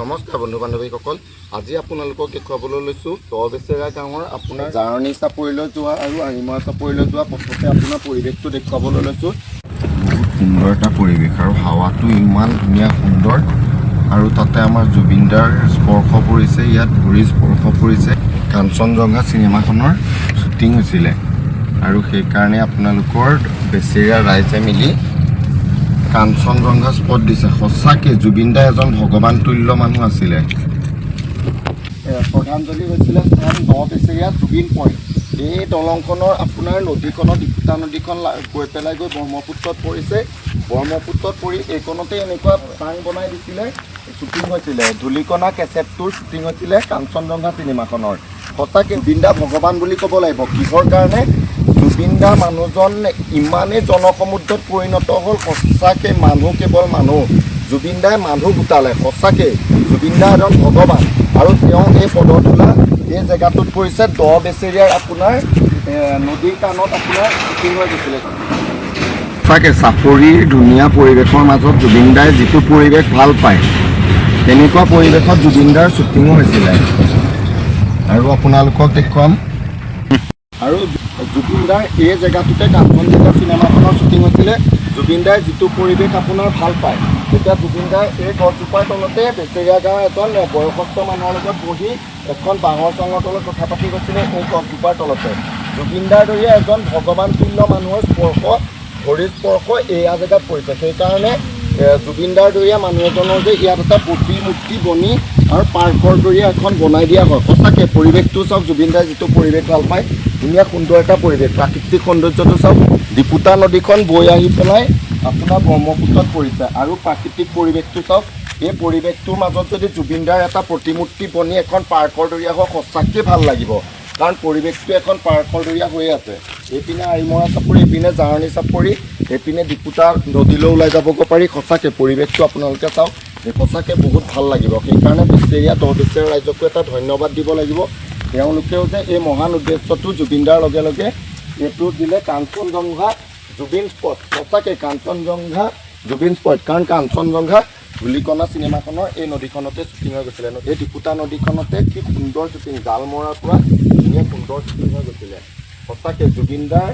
নমস্কাৰ বন্ধু বান্ধৱীসকল আজি আপোনালোকক দেখুৱাবলৈ লৈছোঁ দহবেচেৰা গাঁৱৰ আপোনাৰ জাৰণি চাপৰিলৈ যোৱা আৰু আৰিমৰা চাপৰিলৈ যোৱা পথতে আপোনাৰ পৰিৱেশটো দেখুৱাবলৈ লৈছোঁ। বহুত সুন্দৰ এটা পৰিৱেশ আৰু হাৱাটো ইমান ধুনীয়া সুন্দৰ আৰু তাতে আমাৰ জুবিনদাৰ স্পৰ্শ পৰিছে, ইয়াত ভৰিৰ স্পৰ্শ পৰিছে। কাঞ্চনজংঘা চিনেমাখনৰ শ্বুটিং হৈছিলে। আৰু সেইকাৰণে আপোনালোকৰ বেচেৰীয়া ৰাইজে মিলি কাঞ্চনজংঘা স্পট দিছে। সঁচাকৈ জুবিন দা এজন ভগৱান তুল্য মানুহ আছিলে। শ্ৰদ্ধাঞ্জলি হৈছিলে বেচেৰীয়া জুবিন পইণ্ট এই দলংখনৰ আপোনাৰ নদীখনৰ দীপুতা নদীখন গৈ পেলাই গৈ ব্ৰহ্মপুত্ৰত পৰিছে। ব্ৰহ্মপুত্ৰত পৰি এইকণতে এনেকুৱা চাং বনাই দিছিলে শ্বুটিং হৈছিলে। ধূলিকণা কেছেটটোৰ শ্বুটিং হৈছিলে কাঞ্চনজংঘা চিনেমাখনৰ। সঁচাকৈ জুবিন দা ভগৱান বুলি ক'ব লাগিব। কিহৰ কাৰণে? জুবিন দা মানুহজন ইমানেই জনসমুদ্ৰত পৰিণত হ'ল সঁচাকৈ মানুহ কেৱল মানুহ। জুবিন দাই মানুহ গোটালে সঁচাকৈ। জুবিন দা এজন ভগৱান আৰু তেওঁ এই পদতোলা এই জেগাটোত পৰিছে দ বেচেৰীয়াৰ আপোনাৰ নদীৰ কাণত আপোনাৰ শ্বুটিং হৈ গৈছিলে। সঁচাকৈ চাপৰিৰ ধুনীয়া পৰিৱেশৰ মাজত জুবিন দাই যিটো পৰিৱেশ ভালো পায় তেনেকুৱা পৰিৱেশত জুবিন দাৰ শ্বুটিঙো হৈছিলে। আৰু আপোনালোকক দেখুৱাম আৰু জুবিন দাৰ এই জেগাটোতে কাঞ্চনজংঘা চিনেমাখনৰ শ্বুটিং হৈছিলে জুবিন দাই যিটো পৰিৱেশ আপোনাৰ ভাল পায় তেতিয়া জুবিন দাই এই গছজোপাৰ তলতে বেচেৰীয়া গাঁৱৰ এজন বয়সস্থ মানুহৰ লগত বহি এখন বাঁহৰ চঙৰ তলত কথা পাতি গৈছিলে এই গছজোপাৰ তলতে। জুবিন দাৰ এজন ভগৱান তুল্য মানুহৰ স্পৰ্শ ভৰিৰ স্পৰ্শ এয়া জেগাত পৰিছে। সেইকাৰণে এ, জুবিন দাৰ মানুহ এজনৰ যে ইয়াত এটা প্ৰতিমূৰ্তি বনি আৰু পাৰ্কৰ দৰীয়া এখন বনাই দিয়া হয়। সঁচাকৈ পৰিৱেশটো চাওক জুবিন দাই যিটো পৰিৱেশ ভাল পায় ধুনীয়া সুন্দৰ এটা পৰিৱেশ। প্ৰাকৃতিক সৌন্দৰ্যটো চাওক দীপুতা নদীখন বৈ আহি পেলাই আপোনাৰ ব্ৰহ্মপুত্ৰত পৰিছে। আৰু প্ৰাকৃতিক পৰিৱেশটো চাওক এই পৰিৱেশটোৰ মাজত যদি জুবিন দাৰ এটা প্ৰতিমূৰ্তি বনি এখন পাৰ্কৰ দৰীয়া হয় সঁচাকৈ ভাল লাগিব। কাৰণ পৰিৱেশটো এখন পাৰ্কৰ দৰীয়া হৈ আছে। এইপিনে আৰিমৰা চাপৰি এইপিনে জাৰণি চাপৰি এইপিনে দীপুতা নদীলৈ ওলাই যাবগৈ পাৰি। সঁচাকৈ পৰিৱেশটো আপোনালোকে চাওক সঁচাকৈ বহুত ভালো লাগিব। সেইকাৰণে বেচেৰীয়া দহ বেচেৰীয়া ৰাইজকো এটা ধন্যবাদ দিব লাগিব। তেওঁলোকেও যে এই মহান উদ্দেশ্যটো জুবিনদাৰ লগে লগে এইটো দিলে কাঞ্চনজংঘা জুবিন স্পট। সঁচাকৈ কাঞ্চনজংঘা জুবিন স্পট। কাৰণ কাঞ্চনজংঘা ধূলিকণা চিনেমাখনৰ এই নদীখনতে শ্বুটিং হৈ গৈছিলে। এই দীপুতা নদীখনতে কি সুন্দৰ শ্বুটিং জাল মৰাৰ পৰা ধুনীয়া সুন্দৰ শ্বুটিং হৈ গৈছিলে। সঁচাকৈ জুবিনদাৰ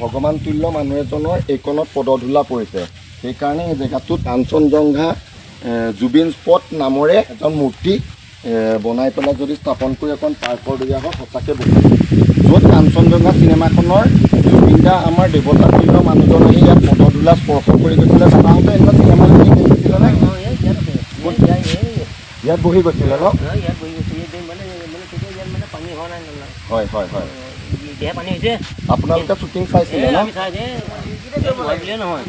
ভগৱান তুল্য মানুহ এজনৰ এইকণত পদধূলা পৰিছে। সেইকাৰণে এই জেগাটোত কাঞ্চনজংঘা জুবিন স্পট নামৰে এজন মূৰ্তি বনাই পেলাই যদি স্থাপন কৰি এখন পাৰ্কৰ দিয়া হয় সঁচাকৈ বহুত য'ত কাঞ্চনজংঘা চিনেমাখনৰ জুবিন দা আমাৰ দেৱতা তুল্য মানুহজন আহি ইয়াত পদধূলা স্পৰ্শ কৰি গৈছিলে দাদাহঁতে এনেকুৱা চিনেমা কৰিছিলে নে ইয়াত বহি গৈছিলে ন হয় হয় হয় আপোনালোকে শ্বুটিং চাইছিলে ন নহয়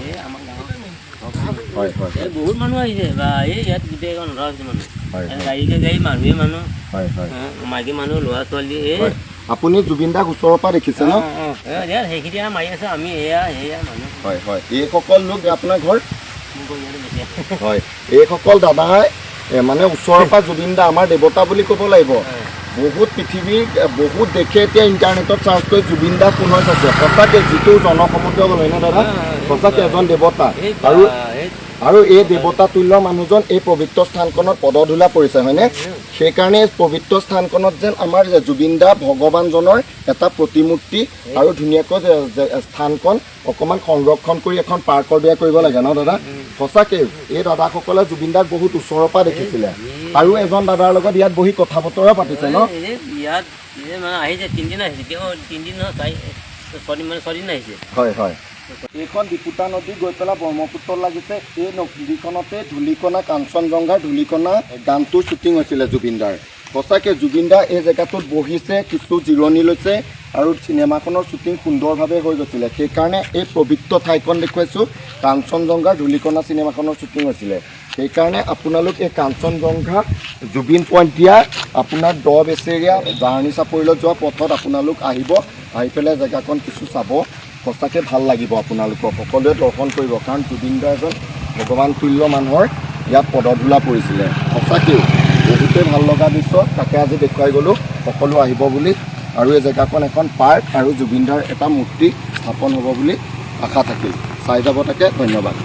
হয় হয় বহুত মানুহ আহিছে বা এই ইয়াত গোটেইখন নধৰা হৈছে মানুহ। গাড়ীকে গাড়ী মানুহে মানুহ। হয় হয়। মাইকী মানুহ ল'ৰা ছোৱালী এই। আপুনি জুবিন দাক ওচৰৰ পৰা দেখিছে ন? সেইখিনি মাৰি আছে আমি এয়া সেয়া মানুহ। হয় হয়। এইসকল লোক আপোনাৰ ঘৰ? হয়। এইসকল দাদাই এ, মানে ওচৰৰ পৰা জুবিন দা আমাৰ দেৱতা বুলি ক'ব লাগিব। বহুত পৃথিৱীৰ বহুত দেশে এতিয়া ইণ্টাৰনেটত চাৰ্চ কৰি জুবিন দা কোন হৈ আছে। সঁচাকৈ যিটো জনসমুদ্ৰ গ'ল হয়নে দাদা? সঁচাকৈ এজন দেৱতা। আৰু আৰু এই দেৱতা তুল্য মানুহজন এই পবিত্ৰ স্থানখনত পদধূলা পৰিছে হয়নে? সেইকাৰণে এই পবিত্ৰ স্থানখনত যেন আমাৰ যে জুবিন দা ভগৱানজনৰ এটা প্ৰতিমূৰ্তি আৰু ধুনীয়াকৈ স্থানখন অকণমান সংৰক্ষণ কৰি এখন পাৰ্কৰ দৰে কৰিব লাগে ন দাদা? সঁচাকৈ এই দাদাসকলে জুবিন দাক বহুত ওচৰৰ পৰা দেখিছিলে। আৰু এজন দাদাৰ লগত ইয়াত বহি কথা বতৰা পাতিছে ন? এই ইয়াত মানে আহিছে তিনিদিন আহিছে তিনিদিন নহয় ছদিন মানে ছদিন আহিছে। হয় হয়। এইখন দীপুতা নদী গৈ পেলাই ব্ৰহ্মপুত্ৰত লাগিছে। এই নদীখনতে ধূলিকণা কাঞ্চনজংঘাৰ ধূলিকণা গানটোৰ শ্বুটিং হৈছিলে জুবিনদাৰ। সঁচাকৈ জুবিনদা এই জেগাটোত বহিছে কিছু জিৰণি লৈছে। আৰু চিনেমাখনৰ শ্বুটিং সুন্দৰভাৱে হৈ গৈছিলে। সেইকাৰণে এই পবিত্ৰ ঠাইখন দেখুৱাইছোঁ কাঞ্চনজংঘাৰ ধূলিকণা চিনেমাখনৰ শ্বুটিং হৈছিলে। সেইকাৰণে আপোনালোক এই কাঞ্চনজংঘা জুবিন পইণ্ট দিয়া আপোনাৰ দ বেচেৰীয়া জাৰ্ণি চাপৰিলৈ যোৱা পথত আপোনালোক আহিব, আহি পেলাই জেগাকণ কিছু চাব। সঁচাকৈ ভালো লাগিব আপোনালোকক, সকলোৱে দৰ্শন কৰিব, কাৰণ জুবিন দা এজন ভগৱান তুল্য মানুহৰ ইয়াত পদধূলা পৰিছিলে। সঁচাকৈ বহুতেই ভালো লগা দৃশ্য, তাকে আজি দেখুৱাই গ'লোঁ, সকলো আহিব বুলি আৰু এই জেগাখন এখন পাৰ্ক আৰু জুবিনদাৰ এটা মূৰ্তি স্থাপন হ'ব বুলি আশা থাকিল। চাই যাব তাকে, ধন্যবাদ।